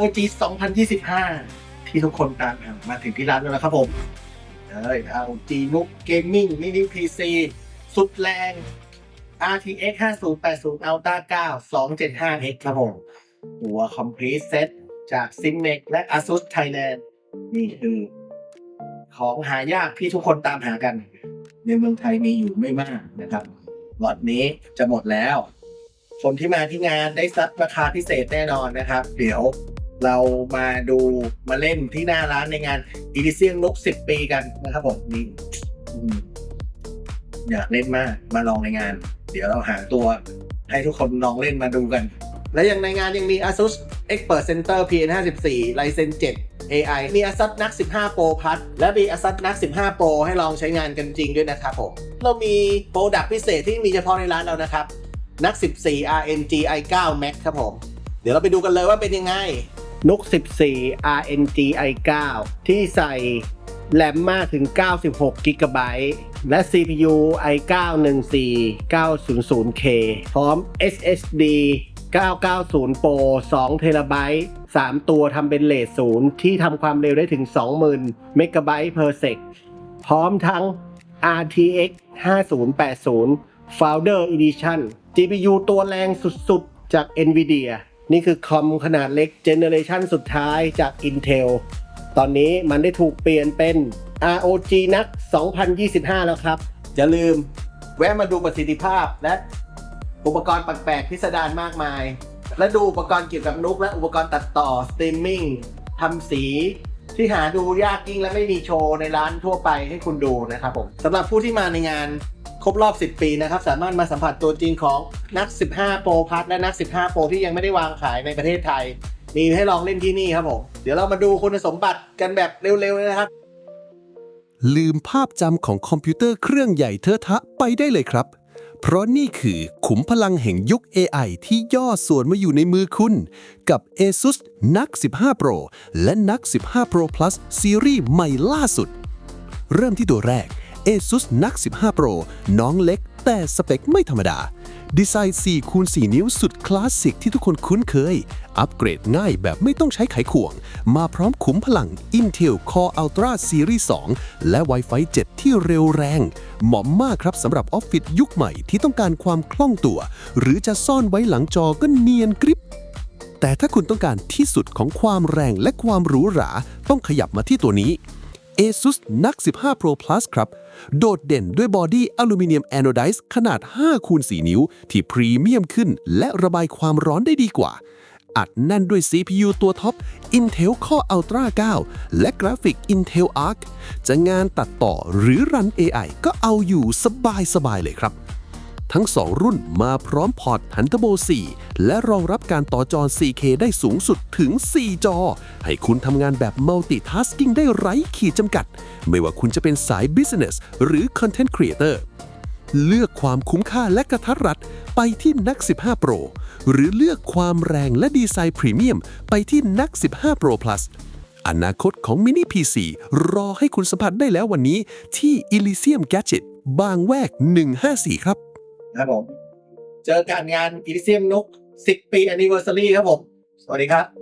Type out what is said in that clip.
OG 2025 ที่ทุกคนตามหามาถึงที่ร้านแล้วนะครับผมเอ้ย ROG นุกเกมมิ่งมินิ PC สุดแรง RTX 5080 Ultra 9 275X ครับผม หัว Complete Set จาก c i n m e x และ ASUS Thailand นี่คือของหายากที่ทุกคนตามหากัน ในเมืองไทยมีอยู่ไม่มากนะครับล็อตนี้จะหมดแล้ว คนที่มาที่งานได้ซัดราคาพิเศษแน่นอนนะครับ เดี๋ยว เรามาดูมาเล่นที่หน้าร้านในงานอีดิเซียงนก10ปีกันนะครับผมนี่อยากเล่นมากมาลองในงาน เดี๋ยวเราหาตัวให้ทุกคนลองเล่นมาดูกัน และยังในงานยังมี ASUS Expert Center PN54 Ryzen 7 AI มี ASUS NUC 15 Pro Plus และมี ASUS NUC 15 Pro ให้ลองใช้งานกันจริงด้วยนะครับผม เรามีโปรดักต์พิเศษที่มีเฉพาะในร้านเรานะครับนัก14 RNG i9 Max ครับผม เดี๋ยวเราไปดูกันเลยว่าเป็นยังไง นุก 14 RNG i9 ที่ใส่แรมมากถึง 96 g b และ CPU i9 14900K พร้อม SSD 990 Pro 2 t b 3 ตัวทำเป็นเลทศูนย์ที่ทำความเร็วได้ถึง 20,000 MB per sec พร้อมทั้ง RTX 5080 Founder Edition GPU ตัวแรงสุดๆ จาก NVIDIA นี่คือคอมขนาดเล็กเจเนอเรชันสุดท้ายจาก Intel ตอนนี้มันได้ถูกเปลี่ยนเป็น ROG NUC 2025 แล้วครับ อย่าลืมแวะมาดูประสิทธิภาพและอุปกรณ์แปลกๆพิสดารมากมาย และดูอุปกรณ์เกี่ยวกับนุกและอุปกรณ์ตัดต่อสตรีมมิ่งทำสีที่หาดูยากยิ่งและไม่มีโชว์ในร้านทั่วไปให้คุณดูนะครับผมสำหรับผู้ที่มาในงาน ครบรอบ 10 ปีนะครับ สามารถมาสัมผัสตัวจริงของนัก 15 Pro Plus และนัก 15 Pro ที่ยังไม่ได้วางขายในประเทศไทย มีให้ลองเล่นที่นี่ครับผม เดี๋ยวเรามาดูคุณสมบัติกันแบบเร็วๆเลยนะครับ ลืมภาพจำของคอมพิวเตอร์เครื่องใหญ่เทอะทะไปได้เลยครับ เพราะนี่คือขุมพลังแห่งยุค AI ที่ย่อส่วนมาอยู่ในมือคุณ กับ ASUS NUC 15 Pro และ NUC 15 Pro Plus ซีรีส์ใหม่ล่าสุด เริ่มที่ตัวแรก ASUS NUC 15 Pro น้องเล็ก แต่สเปคไม่ธรรมดา ดีไซน์ 4 คูณ 4 นิ้วสุดคลาสสิกที่ทุกคนคุ้นเคย อัปเกรดง่ายแบบไม่ต้องใช้ไขควง มาพร้อมขุมพลัง Intel Core Ultra Series 2 และ Wi-Fi 7 ที่เร็วแรง เหมาะมากครับสำหรับออฟฟิศยุคใหม่ที่ต้องการความคล่องตัว หรือจะซ่อนไว้หลังจอก็เนียนกริบแต่ถ้าคุณต้องการที่สุดของความแรงและความหรูหรา ต้องขยับมาที่ตัวนี้ ASUS NUC 15 Pro Plus ครับ โดดเด่นด้วยบอดี้อลูมิเนียมแอนโอไดซ์ขนาด 5 คูณ 4 นิ้ว ที่พรีเมียมขึ้น และระบายความร้อนได้ดีกว่า อัดแน่นด้วย CPU ตัวท็อป Intel Core Ultra 9 และกราฟิก Intel Arc จะงานตัดต่อหรือรัน AI ก็เอาอยู่สบายๆเลยครับ ทั้ง 2 รุ่นมาพร้อมพอร์ต Thunderbolt 4และรองรับการต่อจอ 4K ได้สูงสุดถึง 4 จอ ให้คุณทำงานแบบ Multitasking ได้ไร้ขีดจำกัด ไม่ว่าคุณจะเป็นสาย Business หรือ Content Creator เลือกความคุ้มค่าและกระทัดรัดไปที่นัก 15 Pro หรือเลือกความแรงและดีไซน์พรีเมียมไปที่นัก 15 Pro Plus อนาคตของ Mini PC รอให้คุณสัมผัสได้แล้ววันนี้ที่ Elysium Gadget บางแวก 154 ครับ ครับผม เจอกันงานอีลิเซียมนุก 10 ปี anniversary ครับผม สวัสดีครับ